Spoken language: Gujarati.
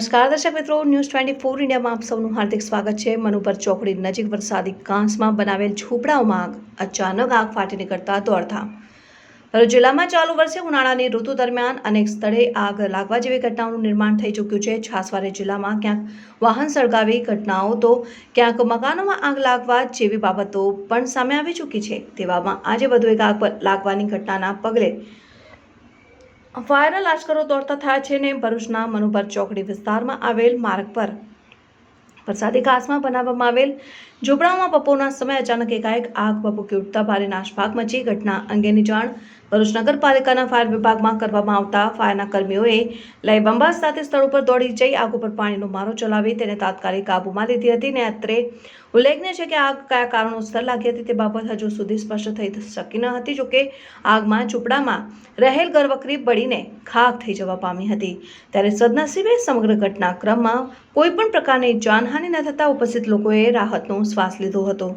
નમસ્કાર. દર્શક મિત્રો ન્યૂઝ ટ્વેન્ટી ફોર ઇન્ડિયામાં આપ સૌનું હાર્દિક સ્વાગત છે. મનુબર ચોકડી નજીક વરસાદી કાંસમાં બનાવેલ ઝૂંપડાઓમાં અચાનક આગ ફાટી નીકળતા દોડધામ. ભરૂચ જિલ્લામાં ચાલુ વર્ષે ઉનાળાની ઋતુ દરમિયાન અનેક સ્થળે આગ લાગવા જેવી ઘટનાઓનું નિર્માણ થઈ ચૂક્યું છે. છાસવારે જિલ્લામાં ક્યાંક વાહન સળગાવી ઘટનાઓ, તો ક્યાંક મકાનોમાં આગ લાગવા જેવી બાબતો પણ સામે આવી ચૂકી છે. તેવામાં આજે વધુ એક આગ લાગવાની ઘટનાના પગલે વાયરલ આશ્કરો દોડતા થયા છે ને ભરૂચના મનુભર ચોકડી વિસ્તારમાં આવેલ માર્ગ પર. વરસાદી કાસમાં બનાવવામાં આવેલ ઝૂંપડાઓમાં બપોરના સમયે અચાનક એકાએક આગ ભભૂકી ઉઠતા ભારે નાશભાગ મચી ઘટના અંગેની જાણ ભરૂચ નગરપાલિકાના ફાયર વિભાગમાં કરવામાં આવતા ફાયરના કર્મીઓએ લઈ બંબાસ સાથે સ્થળ ઉપર દોડી જઈ આગ ઉપર પાણીનો મારો ચલાવી તેને તાત્કાલિક કાબૂમાં લીધી હતી ને અત્રે ઉલ્લેખનીય છે કે આગ કયા કારણોસર લાગી હતી તે બાબત હજુ સુધી સ્પષ્ટ થઈ શકી ન હતી જોકે આગમાં ઝૂંપડામાં રહેલ ગરવકરી બળીને ખાક થઈ જવા પામી હતી. ત્યારે સદનસીબે સમગ્ર ઘટનાક્રમમાં કોઈ પણ પ્રકારની જાનહાનિ ન થતાં ઉપસ્થિત લોકોએ રાહતનો શ્વાસ લીધો હતો.